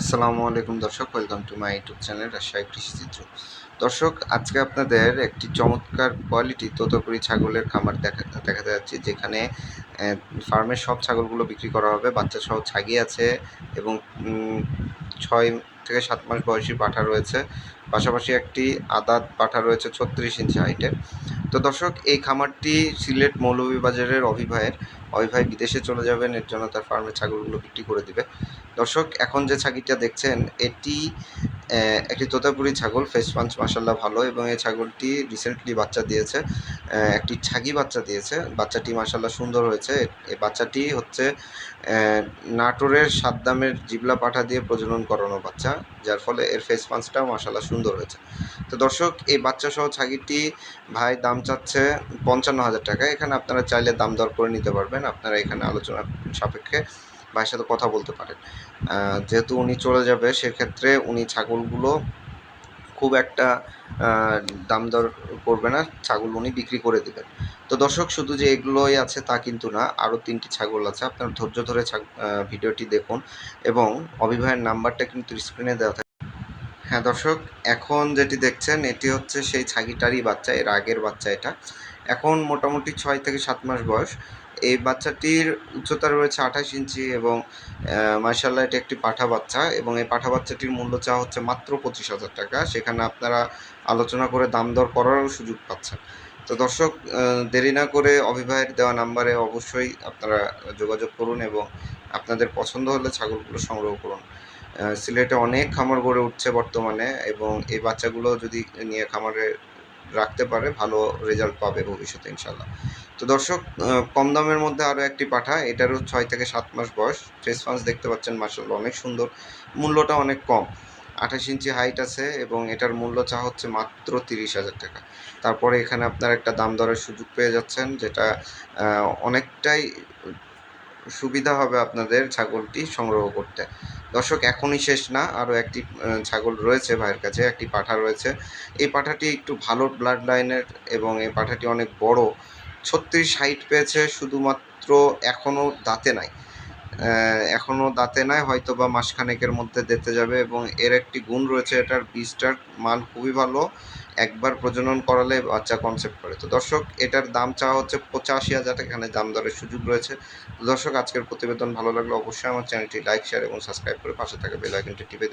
আসসালামু আলাইকুম দর্শক welcome to my YouTube channel Rajshahi কৃষিচিত্র দর্শক, আজকে আপনাদের একটি চমৎকার কোয়ালিটি তোতাপুরি ছাগলের খামার দেখা, দেখাতে যাচ্ছি, যেখানে ফার্মের সব ছাগলগুলো বিক্রি করা হবে বাচ্চা সহ ছাগি আছে এবং ছয় থেকে সাত মাস বয়সী পাঠা রয়েছে। পাশাপাশি একটি আদাত পাঠা রয়েছে ছত্রিশ ইঞ্চি হাইটের। তো দর্শক, এই খামারটি সিলেট মৌলভীবাজারের অভিভায়ের। অভিভাই বিদেশে চলে যাবেন, এর জন্য তার ফার্মে ছাগলগুলো বিক্রি করে দিবে। দর্শক, এখন যে ছাগিটা দেখছেন, এটি একটি তোতাপুরি ছাগল ফেস পাঞ্চ মাসাল্লাহ ভালো এবং এই ছাগলটি রিসেন্টলি বাচ্চা দিয়েছে। একটি ছাগি বাচ্চা দিয়েছে। বাচ্চাটি মাসাল্লাহ সুন্দর হয়েছে। এই বাচ্চাটি হচ্ছে নাটোরের সাদ্দামের জিবলা পাঠা দিয়ে প্রজনন করানো বাচ্চা, যার ফলে এর ফেস পাঞ্চটাও মাসাল্লাহ সুন্দর হয়েছে। তো দর্শক, এই বাচ্চা সহ ছাগিটি ভাই দাম চাচ্ছে পঞ্চান্ন হাজার টাকা। এখানে আপনারা চাইলে দাম দর করে নিতে পারবেন। আপনারা এখানে আলোচনা সাপেক্ষে ভাইয়ের সাথে কথা বলতে পারেন। যেহেতু উনি চলে যাবে, সেক্ষেত্রে উনি ছাগলগুলো খুব একটা দাম দর করবে না। ছাগল উনি বিক্রি করে দেবেন। তো দর্শক, শুধু যে এগুলোই আছে তা কিন্তু না, আরও তিনটি ছাগল আছে। আপনার ধৈর্য ধরে ভিডিওটি দেখুন এবং অভিভায়ের নাম্বারটা কিন্তু স্ক্রিনে দেওয়া থাকে হ্যাঁ দর্শক, এখন যেটি দেখছেন, এটি হচ্ছে সেই ছাগিটারই বাচ্চা, এর আগের বাচ্চা এটা। এখন মোটামুটি ছয় থেকে সাত মাস বয়স। এই বাচ্চাটির উচ্চতা রয়েছে আঠাশ ইঞ্চি এবং মার্শাল্লাহ এটি একটি পাঠা বাচ্চা এবং এই পাঠা বাচ্চাটির মূল্য চাওয়া হচ্ছে মাত্র পঁচিশ হাজার টাকা। সেখানে আপনারা আলোচনা করে দাম দর করারও সুযোগ পাচ্ছেন। তো দর্শক দেরি না করে অভিভায়ের দেওয়া নাম্বারে অবশ্যই আপনারা যোগাযোগ করুন এবং আপনাদের পছন্দ হলে ছাগলগুলো সংগ্রহ করুন। সিলেটে অনেক খামার গড়ে উঠছে বর্তমানে এবং এই বাচ্চাগুলো যদি নিয়ে খামারে রাখতে পারে, ভালো রেজাল্ট পাবে ভবিষ্যতে ইনশাল্লাহ তো দর্শক কম দামের মধ্যে আরও একটি পাঠা, এটারও ছয় থেকে সাত মাস বয়স। ফেস ফান্স দেখতে পাচ্ছেন মার্শাল্লাহ অনেক সুন্দর। মূল্যটা অনেক কম। আঠাশ ইঞ্চি হাইট আছে এবং এটার মূল্য চা হচ্ছে মাত্র তিরিশ হাজার টাকা। তারপরে এখানে আপনার একটা দাম দরের সুযোগ পেয়ে যাচ্ছেন, যেটা অনেকটাই সুবিধা হবে আপনাদের ছাগলটি সংগ্রহ করতে। দর্শক, এখনই শেষ না আরও একটি ছাগল রয়েছে ভাইয়ের কাছে, একটি পাঠা রয়েছে। এই পাঠাটি একটু ভালো ব্লাড লাইনের এবং এই পাঠাটি অনেক বড়। ছত্রিশ হাইট পেয়েছে, শুধুমাত্র এখনও দাঁতে নাই। এখনও দাঁতে নাই হয়তো বা মাসখানেকের মধ্যে দিতে যাবে এবং এর একটি গুণ রয়েছে এটার বীজটার মান খুবই ভালো, একবার প্রজনন করালে বাচ্চা কনসেপ্ট করে। তো দর্শক, এটার দাম চাওয়া হচ্ছে পঁচাশি হাজার, এখানে দাম দরের সুযোগ রয়েছে। দর্শক, আজকের প্রতিবেদন ভালো লাগলে অবশ্যই আমার চ্যানেলটি লাইক, শেয়ার এবং সাবস্ক্রাইব করে পাশে থাকা বেল আইকনটি টিপে দেবেন।